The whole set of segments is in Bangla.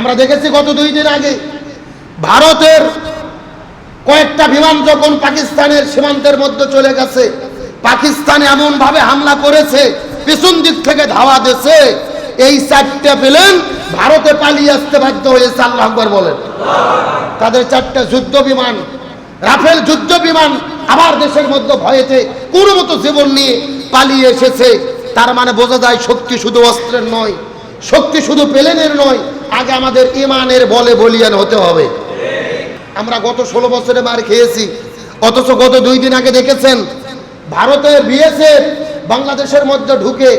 আমরা দেখেছি গত দুই দিন আগে, ভারতের কয়েকটা বিমান যখন পাকিস্তানের সীমান্তের মধ্যে চলে গেছে, পাকিস্তান এমন ভাবে হামলা করেছে, পিছন দিক থেকে ধাওয়া দিয়েছে, এই চারটে প্লেন ভারতে পালিয়ে আসতে বাধ্য হয়েছে, আল্লাহ আকবর বলেন। তাদের চারটা যুদ্ধ বিমান, রাফেল যুদ্ধ বিমান আবার দেশের মধ্যে ভয়েতে কোনো মতো জীবন নিয়ে পালিয়ে এসেছে। তার মানে বোঝা যায় শক্তি শুধু অস্ত্রের নয়, শক্তি শুধু প্লেনের নয় আগে আমাদের ইমানের বলে বলিয়ান হতে হবে। আমরা গত ষোলো বছরে মার খেয়েছি। অথচ গত দুই দিন আগে দেখেছেন ভারতের বিএসএফ বাংলাদেশের মধ্যে ঢুকে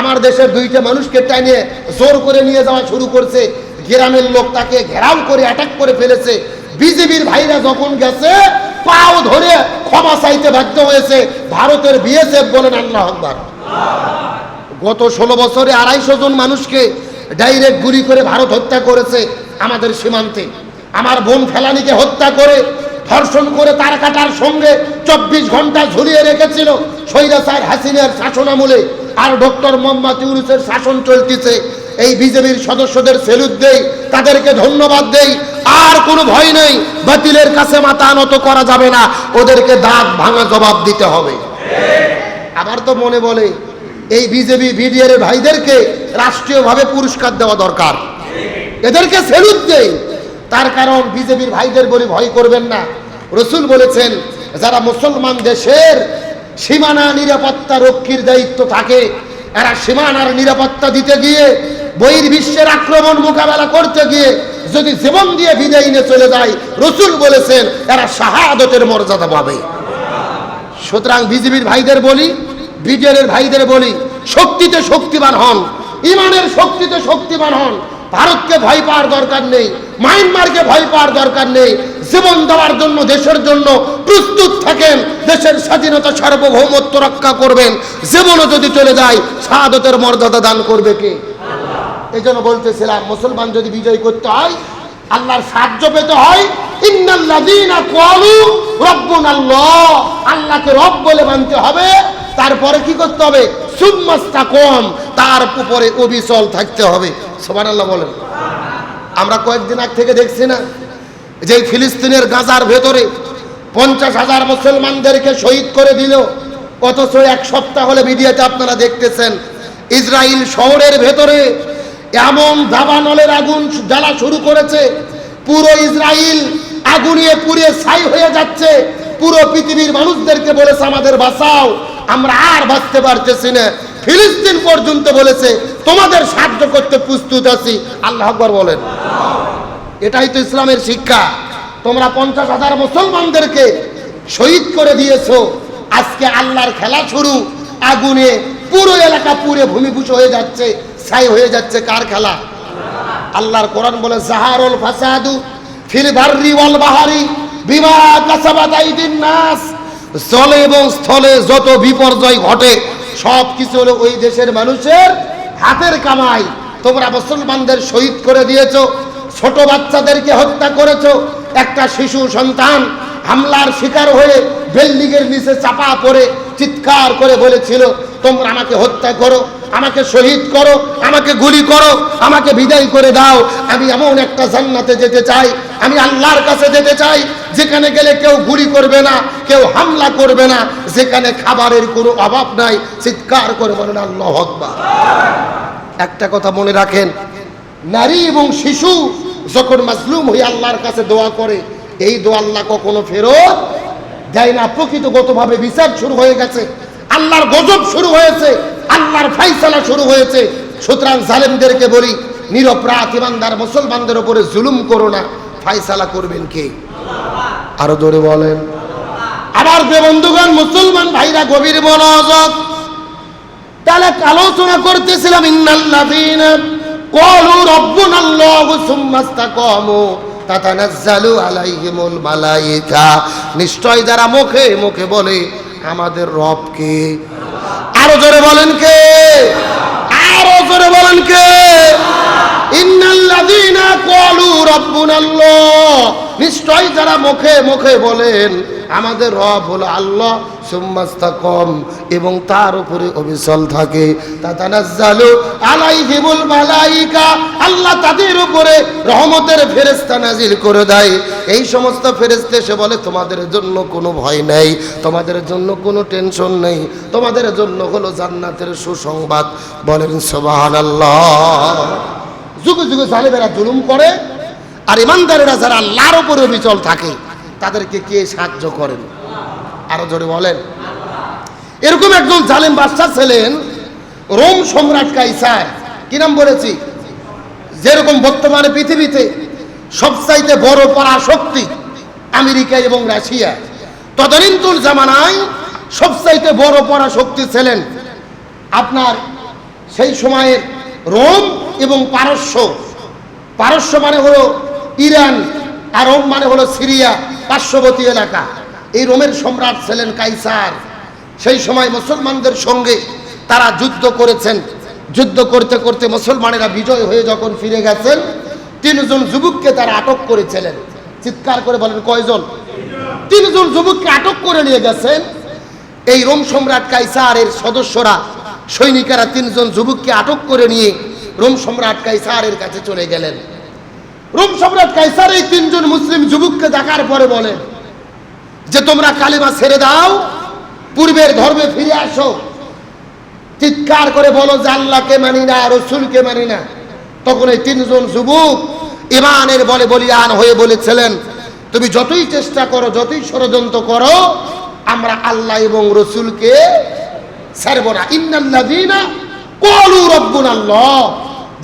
আমার দেশের দুইটা মানুষকে টানিয়ে জোর করে নিয়ে যাওয়া শুরু করছে। গ্রামের লোক তাকে ঘেরাও করে অ্যাটাক করে ফেলেছে। বিজেপির ভাইরা যখন গেছে, পাও ধরে ক্ষমা চাইতে বাধ্য হয়েছে। ভারতের বিএসএফ বলেন আল্লাহ আকবার। গত ষোলো বছরে আড়াইশো জন মানুষকে ডাইরেক্ট গুলি করে ভারত হত্যা করেছে আমাদের সীমান্তে। আমার বোন ফেলানিকে হত্যা করে, ধর্ষণ করে তার কাটার সঙ্গে চব্বিশ ঘণ্টা ঝুলিয়ে রেখেছিল সৈরাসার হাসিনের শাসনামূলে। আর ডক্টর মোহাম্মদ ইউনুসের শাসন চলতেছে। এই বিজেপির সদস্যদের সেলুট দেই, তাদেরকে ধন্যবাদ দেই। আর কোনো ভয় নেই, বাতিলের কাছে মাথা নত করা যাবে না। ওদেরকে দাঁত ভাঙা জবাব দিতে হবে। আবার তো মনে বলে, এই বিজেপি বিডিআর ভাইদেরকে রাষ্ট্রীয়ভাবে পুরস্কার দেওয়া দরকার। এদেরকে সেলুট দেই। তার কারণ বিজেপির ভাইদের বলে ভয় করবেন না। রসুল বলেছেন, যারা মুসলমান দেশের সীমানা নিরাপত্তা রক্ষীর দায়িত্ব থাকে, এরা সীমানার নিরাপত্তা দিতে গিয়ে বহির বিশ্বের আক্রমণ মোকাবেলা করতে গিয়ে, যদি জীবন দিয়ে বিদায় নিয়ে চলে যায়, রসুল বলেছেন, এরা শাহাদতের মর্যাদা পাবে। সুতরাং বিজেপির ভাইদের বলি, বিজেপির ভাইদের বলি, শক্তিতে শক্তিবান হন। ইমানের শক্তিতে শক্তিবান হন। ভারতকে ভয় পাওয়ার দরকার নেই, মায়ানমারকে ভয় পাওয়ার দরকার নেই। জীবন দেওয়ার জন্য, দেশের জন্য প্রস্তুত থাকেন, দেশের স্বাধীনতা সার্বভৌমত্ব রক্ষা করবেন। জীবনও যদি চলে যায়, শাহাদতের মর্যাদা দান করবে কে? এই জন্য বলতেছিলাম, মুসলমান যদি বিজয় করতে হয়, আল্লাহর সাহায্য পেতে হয় আল্লাহকে রব বলে মানতে হবে, তারপরে কি করতে হবে? সুম্মাস্তাকম, তার উপরে অবিচল থাকতে হবে। সুবহানাল্লাহ বলেন। আমরা কয়েকদিন আগ থেকে দেখছি না যে ফিলিস্তিনের গাজার ভেতরে পঞ্চাশ হাজার মুসলমানদেরকে শহীদ করে দিল, অথচ এক সপ্তাহ হলে মিডিয়াতে আপনারা দেখতেছেন ইসরায়েল শহরের ভেতরে এমন দাবানলের আগুন জ্বালা শুরু করেছে, পুরো ইসরায়েল আগুনিয়ে পুড়িয়ে ছাই হয়ে যাচ্ছে, পুরো পৃথিবীর মানুষদেরকে বলেছে, আমাদের বাঁচাও। আমরা আর বাঁচতে পারতেছি না। ফিলিস্তিন পর্যন্ত বলেছে, তোমাদের সাহায্য করতে প্রস্তুত আছি। আল্লাহ আকবর বলেন। এটাই তো ইসলামের শিক্ষা। তোমরা পঞ্চাশ হাজার মুসলমানদেরকে শহীদ করে দিয়েছ। আজকে আল্লাহর খেলা শুরু। আগুনে পুরো এলাকা পুরে ভূমিভূষ হয়ে যাচ্ছে, ছাই হয়ে যাচ্ছে। কার খেলা? আল্লাহর কোরআন বলে, জাহারুল ফাসাদু ফিল বাররি ওয়াল বাহারি বিমা কাসাবাত নাস। জলে এবং স্থলে যত বিপর্যয় ঘটে, সব কিছু হলো ওই দেশের মানুষের হাতের কামাই। তোমরা মুসলমানদের শহীদ করে দিয়েছ, ছোট বাচ্চাদেরকে হত্যা করেছ, একটা শিশু সন্তান হামলার শিকার হয়ে বিল্ডিংয়ের নিচে চাপা পড়ে চিৎকার করে বলেছিল, তোমরা আমাকে হত্যা করো। আমাকে শহীদ করো, আমাকে গুলি করো, আমাকে বিদায় করে দাও। আমি এমন একটা জান্নাতে যেতে চাই, আমি আল্লাহর কাছে যেতে চাই, যেখানে গেলে কেউ গুলি করবে না, কেউ হামলা করবে না, যেখানে খাবারের কোনো অভাব নাই, চিৎকার করে বলেন, আল্লাহ আকবার। একটা কথা মনে রাখেন, নারী এবং শিশু যখন মাজলুম হয়ে আল্লাহর কাছে দোয়া করে, এই দোয়া আল্লাহ কখনো ফেরত দেয় না। প্রকৃতগতভাবে বিচার শুরু হয়ে গেছে। আল্লাহর গজব শুরু হয়েছে, আল্লাহর ফাইসালা শুরু হয়েছে। সুতরাং জালেমদেরকে বলি নিরপরাধ ইমানদার মুসলমানদের উপরে জুলুম করো না। ফাইসালা করবেন কে? আরও জোরে বলেন। আবার যে বন্ধুগণ, মুসলমান ভাইরা, গভীর মনোযোগ। তাহলে আলোচনা করতেছিলাম, ইন্নাল্লাযীনা ক্বালু রাব্বুনাল্লাহু সুম্মা ইসতাকামু তাতানাজ্জালু আলাইহিমুল মালায়েকা নিশ্চয় যারা মুখে মুখে বলে আমাদের রব কে? আরও জোরে বলেন কে? আরও জোরে বলেন কে? ইন্নাল্লাযীনা ক্বালু রাব্বুনাল্লাহ। নিশ্চয় যারা মুখে মুখে বলেন, আমাদের রব হলো আল্লাহ। সুম্মাস্তাকম, এবং তার উপরে অবিচল থাকে। আল্লাহ তাদের উপরে রহমতের ফেরেস্তা নাজিল করে দেয়। এই সমস্ত ফেরেস্তা এসে বলে, তোমাদের জন্য কোনো ভয় নেই, তোমাদের জন্য কোনো টেনশন নেই, তোমাদের জন্য হলো জান্নাতের সুসংবাদ। বলেন, সুবহানাল্লাহ। যুগে যুগে জালেমেরা জুলুম করে, আর ইমানদারেরা যারা আল্লাহর উপরে বিচল থাকে, তাদেরকে কে সাহায্য করেন? আরও জোরে বলেন। এরকম একজন জালেম বাদশাহ ছিলেন, রোম সম্রাট কাইসার। কি নাম বলেছি? যেরকম বর্তমানে পৃথিবীতে সবচাইতে বড় পরাশক্তি আমেরিকা এবং রাশিয়া তদানীন্তন জামানায় সবচাইতে বড় পরাশক্তি ছিলেন আপনার সেই সময়ের রোম এবং পারস্য। পারস্য মানে হলো ইরান আর রোম মানে হলো সিরিয়া, পার্শ্ববর্তী এলাকা। এই রোমের সম্রাট ছিলেন কাইসার। সেই সময় মুসলমানদের সঙ্গে তারা যুদ্ধ করেছেন। যুদ্ধ করতে করতে মুসলমানেরা বিজয় হয়ে যখন ফিরে গেছেন, তিনজন যুবককে তারা আটক করেছিলেন। চিৎকার করে বলেন, কয়জন? তিনজন যুবককে আটক করে নিয়ে গেছেন। এই রোম সম্রাট কাইসার এর সদস্যরা, সৈনিকেরা তিনজন যুবককে আটক করে নিয়ে রোম সম্রাট কাইসার এর কাছে চলে গেলেন। রোম সম্রাট কাইসার এই তিনজন মুসলিম যুবককে দেখার পরে বলেন যে তোমরা কালিমা ছেড়ে দাও, পূর্বের ধর্মে ফিরে আসো। চিৎকার করে বলো যে আল্লাহকে মানি না, রসুলকে মানি না। তখন এই তিনজন যুবক ইমানের বলে বলিয়ান হয়ে বলেছিলেন, তুমি যতই চেষ্টা করো, যতই ষড়যন্ত্র করো, আমরা আল্লাহ এবং রসুলকে ছাড়বো না। ইন্নাল্লাযীনা ক্বালু রাব্বুনা আল্লাহ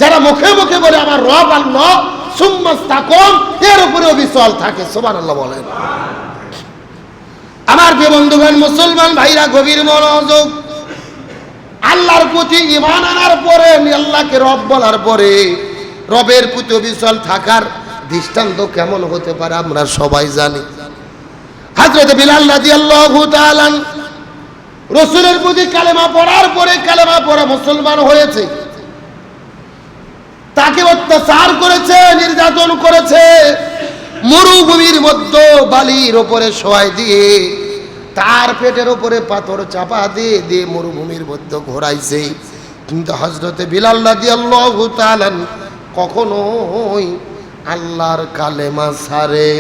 যারা মুখে মুখে বলে, আমার রব আল্লাহ সুম্মাস্তাকুম এর উপরে অবিচল থাকে। সুবহানাল্লাহ বলেন। আমার প্রিয় বন্ধুগণ, মুসলমান ভাইরা, গভীর মনোযোগ। আল্লাহর প্রতি ইমান আনার পরে আল্লাহকে রব বলার পরে, রবের প্রতি অবিচল থাকার দৃষ্টান্ত কেমন হতে পারে আমরা সবাই জানি। হাজরত বিলাল রাদিয়াল্লাহু তাআলা রসুলের প্রতি কালেমা পড়ার পরে কালেমা পড়া মুসলমান হয়েছে। তাকে অত্যাচার করেছে, নির্যাতন করেছে, মরুভূমির মধ্যে বালির ওপরে শোয়াই দিয়ে তার পেটের ওপরে পাথর চাপা দিয়ে দিয়ে মরুভূমির মধ্যে ঘোরাইছে। কিন্তু হজরতে বিলাল রাদিয়াল্লাহু তাআলা কখনোই আল্লাহর কালেমা সারে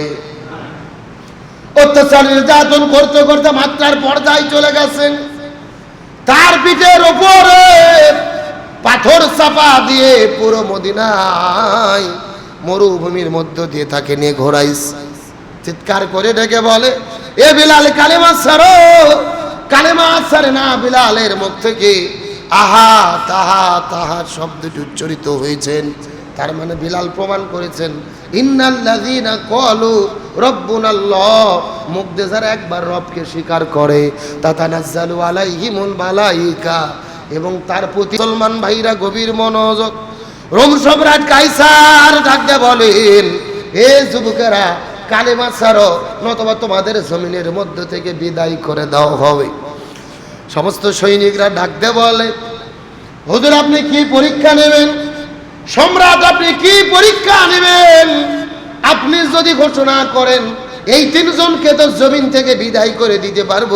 অত্যাচার নির্যাতন করতে করতে মাত্রার পর্যায়ে চলে গেছেন। তার পিঠের ওপরে পাথর চাপা দিয়ে পুরো মদিনায় মরুভূমির মধ্য দিয়ে তাকে নিয়ে ঘোরাইস চিৎকার করে ডেকে বলে এ বিলাল কালেমা সারো কালেমা সারে না বিলালের মুখ থেকে। আহা, তাহা তাহা শব্দটি উচ্চারিত হয়েছেন। তার মানে বিলাল প্রমাণ করেছেন। ইন্নাল্লাযীনা ক্বালু রব্বুনাল্লাহ। মুখ দিয়ে যারা একবার রবকে স্বীকার করে, তাতানাজ্জালু আলাইহিমুল মালাইকা। এবং তার প্রতি মুসলমান ভাইরা গভীর মনোযোগ। রোম সম্রাট কাইসার ডাকতে বলেন এ যুবকেরা কালেমা ছাড়ো, নতবা তোমাদের জমিনের মধ্য থেকে বিদায় করে দেওয়া হবে। সমস্ত সৈনিকরা ডাকতে বলে, হুজুর, আপনি কি পরীক্ষা নেবেন? সম্রাট, আপনি কি পরীক্ষা নেবেন? আপনি যদি ঘোষণা করেন, এই তিনজনকে তো জমিন থেকে বিদায় করে দিতে পারব,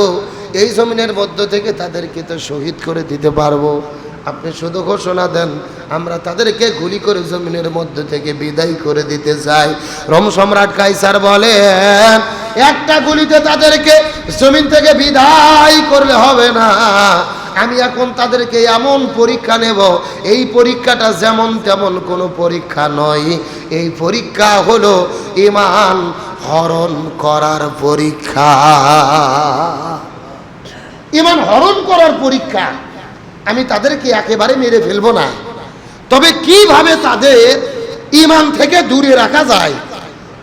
এই জমিনের মধ্য থেকে তাদেরকে তো শহীদ করে দিতে পারব। আপনি শুধু ঘোষণা দেন, আমরা তাদেরকে গুলি করে জমিনের মধ্যে থেকে বিদায় করে দিতে চাই। রম সম্রাট কাইসার বলেন একটা গুলিতে তাদেরকে জমিন থেকে বিদায় করলে হবে না। আমি এখন তাদেরকে এমন পরীক্ষা নেব, এই পরীক্ষাটা যেমন তেমন কোনো পরীক্ষা নয়। এই পরীক্ষা হলো ইমান হরণ করার পরীক্ষা। ইমান হরণ করার পরীক্ষা। আমি তাদেরকে একেবারে মেরে ফেলব না। তবে কীভাবে তাদের ইমান থেকে দূরে রাখা যায়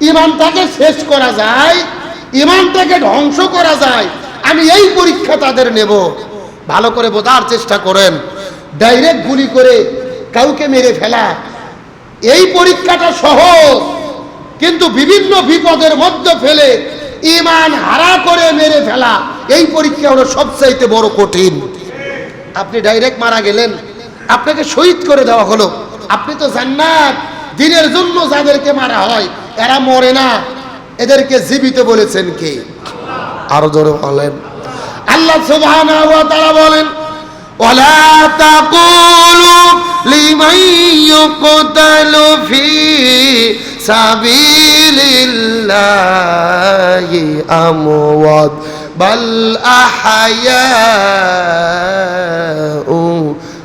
ইমানটাকে শেষ করা যায় ইমানটাকে ধ্বংস করা যায়, আমি এই পরীক্ষা তাদের নেব। ভালো করে বোঝার চেষ্টা করেন। ডাইরেক্ট গুলি করে কাউকে মেরে ফেলা। এই পরীক্ষাটা সহজ, কিন্তু বিভিন্ন বিপদের মধ্যে ফেলে ইমান হারা করে মেরে ফেলা, এই পরীক্ষা হলো সবচাইতে বড় কঠিন। আপনি ডাইরেক্ট মারা গেলেন। আপনাকে শহীদ করে দেওয়া হলো। আপনি তো জান্নাত। দিনের জন্য যাদেরকে মারা হয়, এরা মরে না। এদেরকে জীবিত বলেছেন কে? আরও জোরে বলেন। আল্লাহ সুবহানাহু ওয়া তাআলা বলেন, ওয়ালা তাকুলু লিমান ইয়ুকতালু ফি সাবিলিল্লাহি আমওয়াত। أموات بل أحياء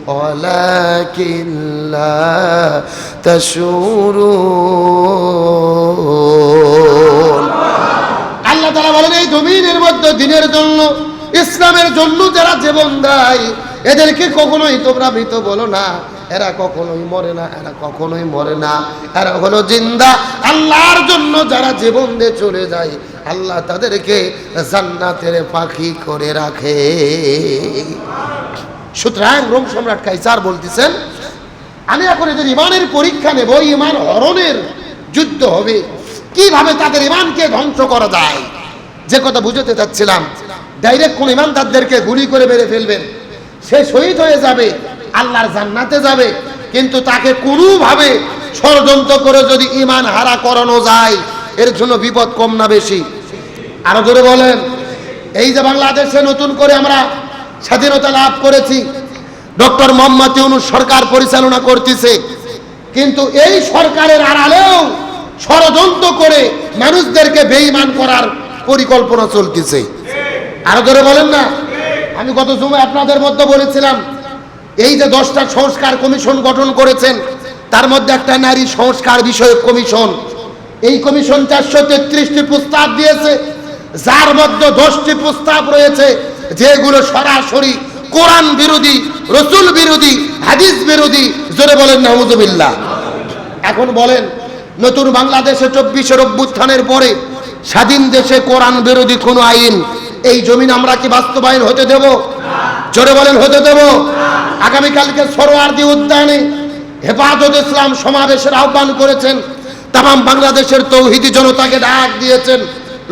ولكن لا تشعرون আল্লাহ তারা বলেন এই জমিনের মধ্যে দিনের জন্য ইসলামের জন্য যারা জীবন দেয় এদেরকে কখনোই তোমরা মৃত বলো না এরা কখনোই মরে না এরা কখনোই মরে না এরা হলো জিন্দা আল্লাহর জন্য যারা জীবন দিয়ে চলে যায় আল্লাহ তাদেরকে জান্নাতের পাখি করে রাখে। সুতরাং রোম সম্রাট কাইসার বলতেছেন, আমি এখন এদের ইমানের পরীক্ষা নেব, ইমান হরণের যুদ্ধ হবে। কীভাবে তাদের ইমানকে ধ্বংস করা যায়? যে কথা বুঝতে চাচ্ছিলাম, ডাইরেক্ট কোন ইমানদারদেরকে গুলি করে মেরে ফেলবেন। সে শহীদ হয়ে যাবে, আল্লাহর জান্নাতে যাবে, কিন্তু তাকে কোনোভাবে ষড়যন্ত্র করে যদি ইমান হারা করানো যায়, এর জন্য বিপদ কম না বেশি। আরও জোরে বলেন। এই যে বাংলাদেশে নতুন করে আমরা স্বাধীনতা লাভ করেছি, ডক্টর মোহাম্মদ ইউনুস সরকার পরিচালনা করতেছে। কিন্তু এই সরকারের আড়ালেও ষড়যন্ত্র করে মানুষদেরকে বেঈমান করার পরিকল্পনা চলতেছে। আরও ধরে বলেন না। আমি গত সময় আপনাদের মধ্যে বলেছিলাম, এই যে দশটা সংস্কার কমিশন গঠন করেছেন, তার মধ্যে একটা নারী সংস্কার বিষয়ক কমিশন। এই কমিশন চারশো তেত্রিশটি প্রস্তাব দিয়েছে। যার মধ্যে দশটি প্রস্তাব রয়েছে, যেগুলো সরাসরি কোরআন বিরোধী, রসুল বিরোধী, হাদিস বিরোধী, জোরে বলেন নাহুজুবিল্লাহ এখন বলেন, নতুন বাংলাদেশে চব্বিশের অভ্যুত্থানের পরে স্বাধীন দেশে কোরআন বিরোধী কোনো আইন, এই জমিন আমরা কি বাস্তবায়ন হতে দেব? জোরে বলেন, হতে দেব। আগামীকালকে সরোয়ার্দি উদ্যানে হেফাজত ইসলাম সমাবেশের আহ্বান করেছেন তাম বাংলাদেশের তৌহিদি জনতাকে ডাক দিয়েছেন।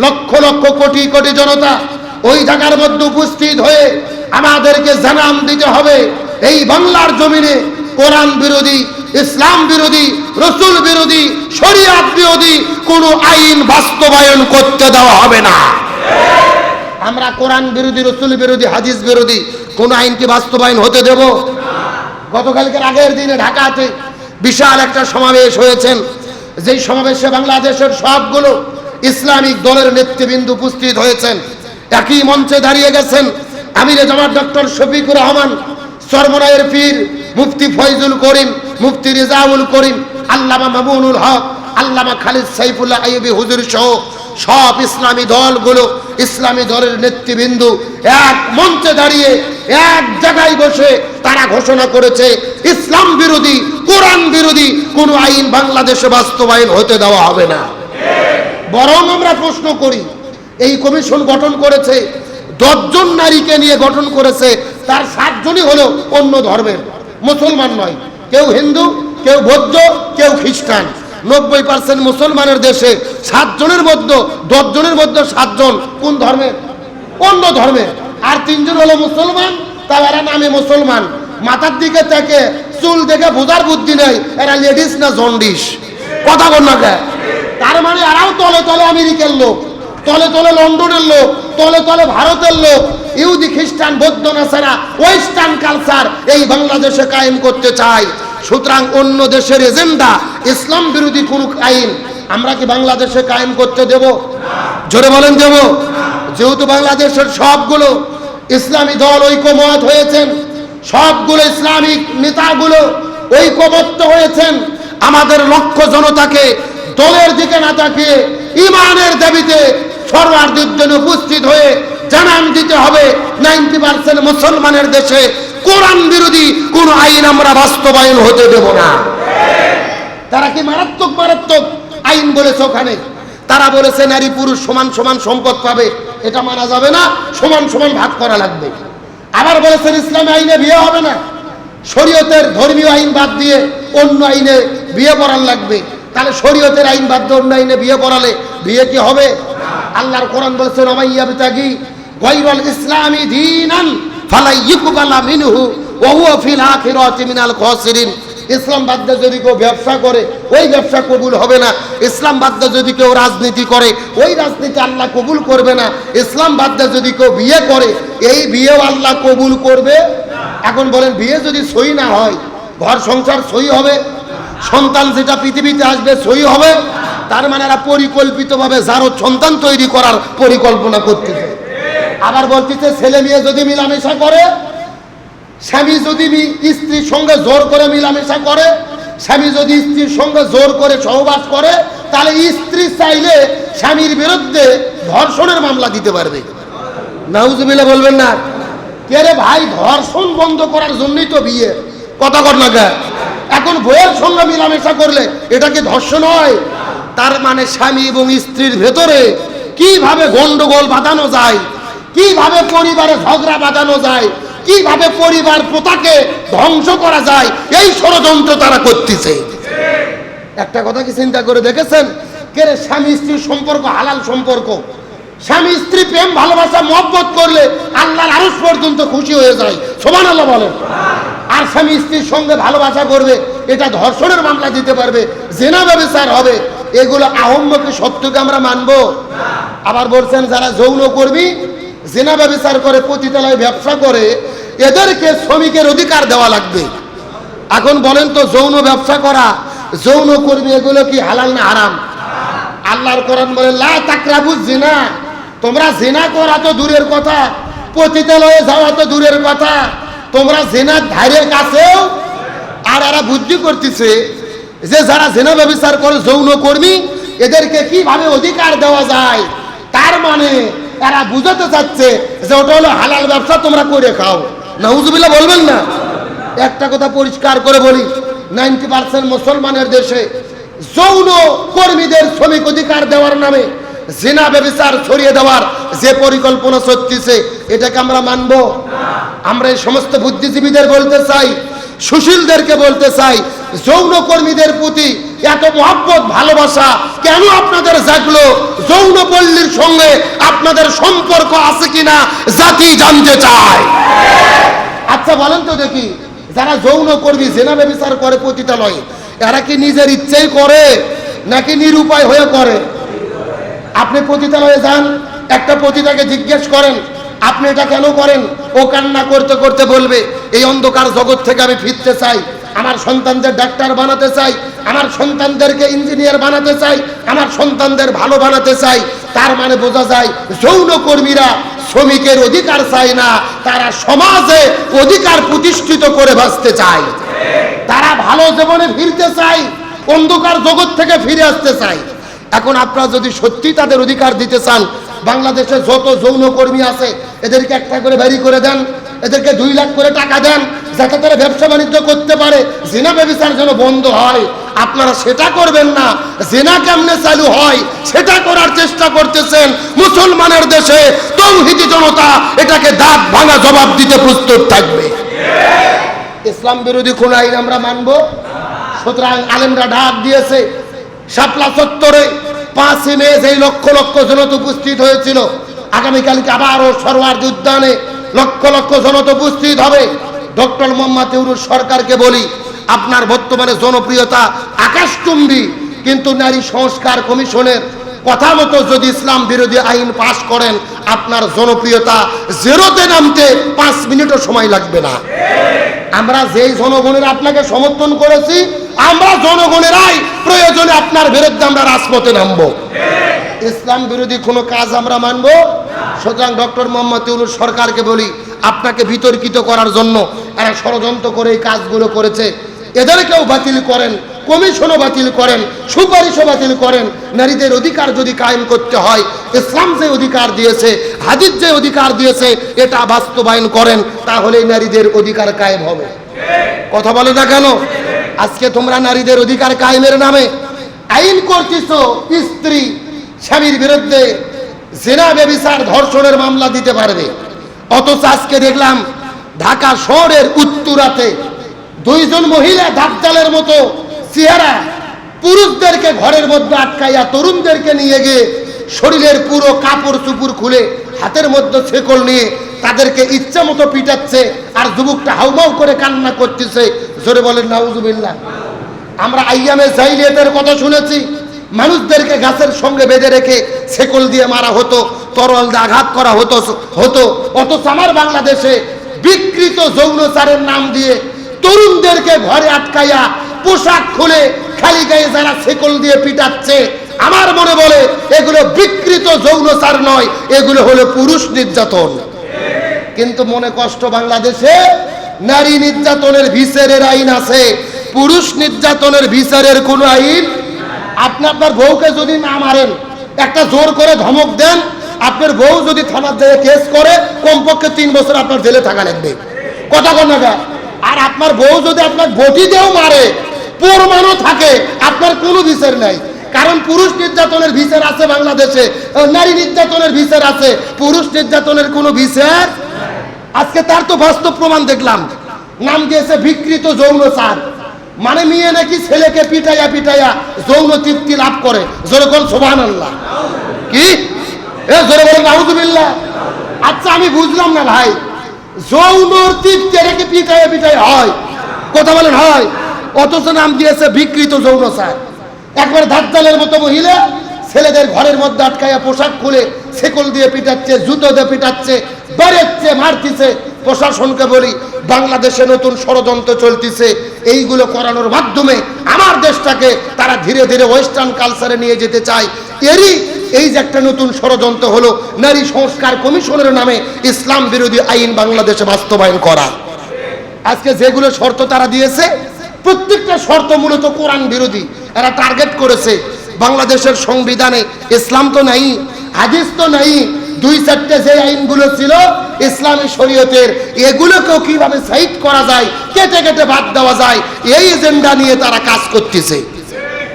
লক্ষ লক্ষ কোটি কোটি জনতা ওই জায়গার মধ্যে উপস্থিত হয়ে আমাদেরকে জানান দিতে হবে। এই বাংলার জমিনে কোরআন বিরোধী, ইসলাম বিরোধী, রসুল বিরোধী, শরিয়াত বিরোধী কোনো আইন বাস্তবায়ন করতে দেওয়া হবে না। আমরা কোরআন বিরোধী, রসুল বিরোধী, হাদিস বিরোধী কোন আইনকে বাস্তবায়ন হতে দেব? গতকালকের আগের দিনে ঢাকাতে বিশাল একটা সমাবেশ হয়েছেন যেই সমাবেশে বাংলাদেশের সবগুলো ইসলামিক দলের নেতৃবৃন্দ উপস্থিত হয়েছেন। একই মঞ্চে দাঁড়িয়ে গেছেন আমিরে জামাত ডক্টর শফিকুর রহমান সরমরায়ের পীর মুফতি ফয়জুল করিম, মুফতি রেজাউল করিম, আল্লামা মামুনুল হক, আল্লামা খালিদ সাইফুল্লাহ আইবি হুজুর সহ সব ইসলামী দলগুলো, ইসলামী দলের নেতৃবৃন্দ এক মঞ্চে দাঁড়িয়ে এক জায়গায় বসে তারা ঘোষণা করেছে, ইসলাম বিরোধী, কোরআন বিরোধী, কোনো আইন বাংলাদেশে বাস্তবায়ন হতে দেওয়া হবে না। বরং আমরা প্রশ্ন করি, এই কমিশন গঠন করেছে, দশজন নারীকে নিয়ে গঠন করেছে, তার সাতজনই হলো অন্য ধর্মের, মুসলমান নয়। কেউ হিন্দু, কেউ বৌদ্ধ, কেউ খ্রিস্টান। নব্বই পার্সেন্ট মুসলমানের দেশে সাতজনের মধ্যে, দশজনের মধ্যে সাতজন কোন ধর্মের? অন্য ধর্মের। আর তিনজন হলো মুসলমান তাও এরা নামে মুসলমান। মাথার দিকে থেকে চুল দেখে বোঝার বুদ্ধি নেই, এরা লেডিস না জন্ডিস। কথা বল না? তার মানে আরও তলে তলে আমেরিকার লোক, তলে তলে লন্ডনের লোক, তলে তলে ভারতের লোক। ইহুদি, খ্রিস্টান, বৌদ্ধ নাসারা ওয়েস্টার্ন কালচার এই বাংলাদেশে কায়েম করতে চায় সুতরাং অন্য দেশের এজেন্ডা, ইসলাম বিরোধী কোন আইন, আমরা কি বাংলাদেশে কায়েম করতে দেব? জোরে বলেন দেব। যেহেতু বাংলাদেশের সবগুলো ইসলামী দল ঐক্যমত হয়েছেন, সবগুলো ইসলামিক নেতাগুলো ঐক্যবদ্ধ হয়েছেন, আমাদের লক্ষ্য জনতাকে দলের দিকে না তাকিয়ে ইমানের দাবিতে সর্বার্থের জন্য উপস্থিত হয়ে জানান দিতে হবে, নাইনটি পার্সেন্ট মুসলমানের দেশে কোরআন বিরোধী কোন আইন আমরা বাস্তবায়ন হতে দেব না। তারা কি মারাত্মক মারাত্মক আইন বলেছে ওখানে? তারা বলেছে নারী পুরুষ সমান সমান সম্পদ পাবে, এটা মানা যাবে না, সমান সমান ভাগ করা লাগবে। আবার বলেছেন ইসলামী আইনে বিয়ে হবে না। শরীয়তের ধর্মীয় আইন বাদ দিয়ে অন্য আইনে বিয়ে পড়ার লাগবে। তাহলে শরীয়তের আইন বাধ্য অন্য বিয়ে করালে বিয়ে কি হবে? আল্লাহর কোরআন বলেছেন আমাইয়া বিতাগি গায়রুল ইসলামি দীনান ফালাই ইকবালা মিনহু ওয়া হুয়া ফিল আখিরাতি মিনাল খাসিরিন। ইসলাম বাদ যদি কেউ ব্যবসা করে, ওই ব্যবসা কবুল হবে না। ইসলাম বাদ যদি কেউ রাজনীতি করে, ওই রাজনীতি আল্লাহ কবুল করবে না। ইসলাম বাদ যদি কেউ বিয়ে করে, এই বিয়েও আল্লাহ কবুল করবে এখন বলেন, বিয়ে যদি সই না হয়, ঘর সংসার সই হবে? সন্তান যেটা পৃথিবীতে আসবে সই হবে, তার মানে এরা পরিকল্পিতভাবে যারও সন্তান তৈরি করার পরিকল্পনা করতেছে। আবার বলতেছে, ছেলে মেয়ে যদি মিলামেশা করে, স্বামী যদি স্ত্রীর সঙ্গে জোর করে মিলামেশা করে, স্বামী যদি স্ত্রীর সঙ্গে জোর করে সহবাস করে, তাহলে স্ত্রী চাইলে স্বামীর বিরুদ্ধে ধর্ষণের মামলা দিতে পারবে। নাউজুবিল্লা বলবেন না। কে রে ভাই, ধর্ষণ বন্ধ করার জন্যই তো বিয়ে। কথা কর না? এখন বইয়ের সঙ্গে মিলামেশা করলে এটা কি ধর্ষণ হয় তার মানে স্বামী এবং স্ত্রীর ভেতরে কীভাবে গন্ডগোল বাঁধানো যায়? কীভাবে পরিবারে ঝগড়া বাঁধানো যায়? কীভাবে পরিবার প্রথাকে ধ্বংস করা যায়? এই ষড়যন্ত্র তারা করতেছে। একটা কথা কি চিন্তা করে দেখেছেন? কে স্বামী স্ত্রীর সম্পর্ক হালাল সম্পর্ক? স্বামী স্ত্রী প্রেম, ভালোবাসা, মহব্বত করলে আল্লাহর আরস পর্যন্ত খুশি হয়ে যায়। সমান আল্লাহ বলেন। আর স্বামী স্ত্রীর সঙ্গে ভালোবাসা করবে, এটা ধর্ষণের মামলা দিতে পারবে, জেনা ব্যবসার হবে। এগুলো আহম্মকে সত্যকে আমরা মানবো। আবার বলছেন, যারা যৌন কর্মী জেনা ব্যবসার করে, পতিতালয় ব্যবসা করে, এদেরকে শ্রমিকের অধিকার দেওয়া লাগবে। এখন বলেন তো, যৌন ব্যবসা করা, যৌন কর্মী, এগুলো কি হালাল না হারাম? আল্লাহর কোরআন বলে, লা তাকরাবু জিনা। তোমরা জিনা করা তো দূরের কথা, পতিতালয়ে যাওয়া তো দূরের কথা। তোমরা জেনার ধারে কাছেও আর এরা বুদ্ধি করতেছে যে যারা জেনা ব্যবচার করে যৌন কর্মী, এদেরকে কীভাবে অধিকার দেওয়া যায়? তার মানে এরা বুঝাতে চাচ্ছে যে ওটা হলো হালাল ব্যবসা, তোমরা করে খাও। নাউজুবিল্লাহ বলবেন না? একটা কথা পরিষ্কার করে বলি, নাইনটি পার্সেন্ট মুসলমানের দেশে যৌন কর্মীদের শ্রমিক অধিকার দেওয়ার নামে জেনা ব্যবচার ছড়িয়ে দেওয়ার যে পরিকল্পনা চলতেছে এটাকে আমরা মানব? আমরা এই সমস্ত বুদ্ধিজীবীদের বলতে চাই, সুশীলদেরকে বলতে চাই যৌন কর্মীদের প্রতি এত মহাব্বত, ভালোবাসা কেন আপনাদের জাগলো? যৌন পল্লীর সঙ্গে আপনাদের সম্পর্ক আছে কিনা জাতি জানতে চায়। আচ্ছা বলেন তো দেখি, যারা যৌন কর্মী জেনা ব্যবচার করে পতিতালয়ে এরা কি নিজের ইচ্ছেই করে নাকি নিরুপায় হয়ে করে? আপনি পতিতালয়ে যান, একটা পতিতাকে জিজ্ঞেস করেন, আপনি এটা কেন করেন? ও কান্না করতে করতে বলবে, এই অন্ধকার জগৎ থেকে আমি ফিরতে চাই, আমার সন্তানদের ডাক্তার বানাতে চাই, আমার সন্তানদেরকে ইঞ্জিনিয়ার বানাতে চাই, আমার সন্তানদের ভালো বানাতে চাই। তার মানে বোঝা যায় যৌন কর্মীরা শ্রমিকের অধিকার চায় না, তারা সমাজে অধিকার প্রতিষ্ঠিত করে বাঁচতে চায়। তারা ভালো জীবনে ফিরতে চায়, অন্ধকার জগৎ থেকে ফিরে আসতে চায়। এখন আপনারা যদি সত্যি তাদের অধিকার দিতে চান, বাংলাদেশে যত যৌন কর্মী আছে, এদেরকে একটা করে বাড়ি করে দেন, এদেরকে দুই লাখ করে টাকা দেন, যাতে তারা ব্যবসা বাণিজ্য করতে পারে, জেনা ব্যবসার যেন বন্ধ হয়। আপনারা সেটা করবেন না। জেনা কেমনে চালু হয়, সেটা করার চেষ্টা করতেছেন মুসলমানের দেশে। তৌহিদি জনতা এটাকে দাঁত ভাঙা জবাব দিতে প্রস্তুত থাকবে। ইসলাম বিরোধী কোন আইন আমরা মানব। সুতরাং আলেমরা ডাক দিয়েছে, শাপলা চত্বরে পাঁচই মে যেই লক্ষ লক্ষ জনত উপস্থিত হয়েছিল, আগামীকালকে আবারও সরোয়ার উদ্যানে লক্ষ লক্ষ জনত উপস্থিত হবে। ডক্টর মোহাম্মদ ইউনুস সরকারকে বলি, আপনার বর্তমানে জনপ্রিয়তা আকাশচুম্বী, কিন্তু নারী সংস্কার কমিশনের কথা মতো যদি ইসলাম বিরোধী আইন পাশ করেন, আপনার জনপ্রিয়তা জেরোতে নামতে পাঁচ মিনিটও সময় লাগবে না। আমরা যেই জনগণের আপনাকে সমর্থন করেছি আমরা জনগণেরাই প্রয়োজনে আপনার বিরুদ্ধে আমরা রাজপথে নামবো। ইসলাম বিরোধী কোনো কাজ আমরা মানবো? সুতরাং ডক্টর মোহাম্মদ ইউনুস সরকারকে বলি, আপনাকে বিতর্কিত করার জন্য এরা ষড়যন্ত্র করে এই কাজগুলো করেছে। এদেরকেও বাতিল করেন, কমিশনও বাতিল করেন, সুপারিশও বাতিল করেন। নারীদের অধিকার যদি কায়েম করতে হয়, ইসলাম যে অধিকার দিয়েছে, হাদিস যে অধিকার দিয়েছে, এটা বাস্তবায়ন করেন, তাহলেই নারীদের অধিকার কায়েম হবে। কথা বলে না কেন? আজকে তোমরা নারীদের অধিকার কায়েমের নামে আইন করতেছ, স্ত্রী, স্বামীর বিরুদ্ধে জেনা বেবিচার ধর্ষণের মামলা দিতে পারবে। অথচ আজকে দেখলাম ঢাকা শহরের উত্তরাতে দুইজন মহিলা ধাকজালের মতো চেহারা পুরুষদেরকে ঘরের মধ্যে আটকাইয়া তরুণদেরকে নিয়ে গিয়ে শরীরের পুরো কাপড় চুপুর খুলে হাতের মধ্যে ছেকল নিয়ে তাদেরকে ইচ্ছা মতো পিটাচ্ছে আর যুবকটা হাউমাউ করে কান্না করতেছে। জোরে বলেন, নাউজুবিল্লাহ। আমরা আইয়ামে জাইলিয়াতের কথা শুনেছি, মানুষদেরকে গাছের সঙ্গে বেঁধে রেখে ছেকল দিয়ে মারা হতো, তরল দিয়ে আঘাত করা হতো হতো। অথচ আমার বাংলাদেশে বিকৃত যৌনচারের নাম দিয়ে তরুণদেরকে ঘরে আটকাইয়া পোশাক খুলে খালি গায়ে যারা শেকল দিয়ে পিটাচ্ছে, আমার মনে বলে, এগুলো বিকৃত যৌনচার নয়, এগুলো হলো পুরুষ নির্যাতন। কিন্তু মনে কষ্ট বাংলাদেশে নারী নির্যাতনের বিচারের আইন আছে, পুরুষ নির্যাতনের বিচারের কোনো আইন? আপনি আপনার বউকে যদি না মারেন, একটা জোর করে ধমক দেন, আপনার বউ যদি থানার জায়গায় কেস করে, কমপক্ষে তিন বছর আপনার জেলে থাকা লাগবে। কথা কন না আর আপনার বউ যদি আপনার বটি দিয়েও মারে, প্রমাণও থাকে, আপনার কোনো বিচার নাই। কারণ পুরুষ নির্যাতনের বিচার আছে বাংলাদেশে, নারী নির্যাতনের বিচার আছে, পুরুষ নির্যাতনের কোনো বিচার আজকে তার তো বাস্তব প্রমাণ দেখলাম। নাম দিয়েছে বিকৃত যৌনচার মানে মেয়ে নাকি ছেলেকে পিটাইয়া পিটাইয়া যৌন তৃপ্তি লাভ করে। যেরকম সোভান আল্লাহ কি? এ, জোরে বলেন, নাউজুবিল্লাহ। আচ্ছা আমি বুঝলাম না ভাই। যৌন তৃপ্তি এটাকে পিটাইয়া পিটাইয়া হয়? কথা বলেন, হয়। অথচ নাম দিয়েছে বিকৃত যৌনচার একবার ধাক্কালের মতো মহিলা ছেলেদের ঘরের মধ্যে আটকাইয়া পোশাক খুলে শেকল দিয়ে পিটাচ্ছে, জুতো দিয়ে পিটাচ্ছে বেড়েচ্ছে মারতিছে। প্রশাসনকে বলি, বাংলাদেশে নতুন ষড়যন্ত্র চলতিছে। এইগুলো করানোর মাধ্যমে আমার দেশটাকে তারা ধীরে ধীরে ওয়েস্টার্ন কালচারে নিয়ে যেতে চায়। এরই এই যে একটা নতুন ষড়যন্ত্র হলো, নারী সংস্কার কমিশনের নামে ইসলাম বিরোধী আইন বাংলাদেশে বাস্তবায়ন করা। আজকে যেগুলো শর্ত তারা দিয়েছে, প্রত্যেকটা শর্ত মূলত কোরআন বিরোধী। এরা টার্গেট করেছে। বাংলাদেশের সংবিধানে ইসলাম তো নাই, হাদিস তো নাই দুই চারটে যে আইনগুলো ছিল, ইসলামী শরীয়তের, এগুলোকেও কীভাবে সাইড করা যায়, কেটে কেটে বাদ দেওয়া যায়, এই এজেন্ডা নিয়ে তারা কাজ করতেছে।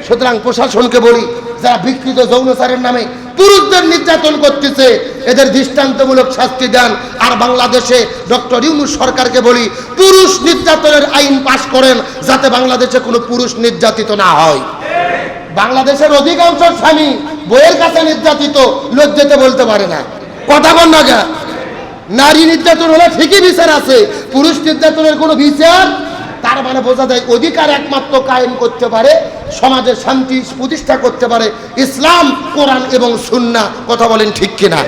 সুতরাং প্রশাসনকে বলি, যারা বিকৃত যৌনচারের নামে পুরুষদের নির্যাতন করতেছে, এদের দৃষ্টান্তমূলক শাস্তি দেন। আর বাংলাদেশে ডক্টর ইউনুস সরকারকে বলি, পুরুষ নির্যাতনের আইন পাশ করেন, যাতে বাংলাদেশে কোনো পুরুষ নির্যাতিত না হয়। বাংলাদেশের অধিকাংশ স্বামী বইয়ের কাছে নির্যাতিত লজ্জাতে বলতে পারে না। কথা বল না যা নারী নির্যাতন হলে ঠিকই বিচার আছে, পুরুষ নির্যাতনের কোনো বিচার? তার মানে বোঝা যায় অধিকার একমাত্র কায়েম করতে পারে, সমাজে শান্তি প্রতিষ্ঠা করতে পারে। ইসলাম, কোরআন এবং সুন্না কথা বলেন ঠিক কিনা?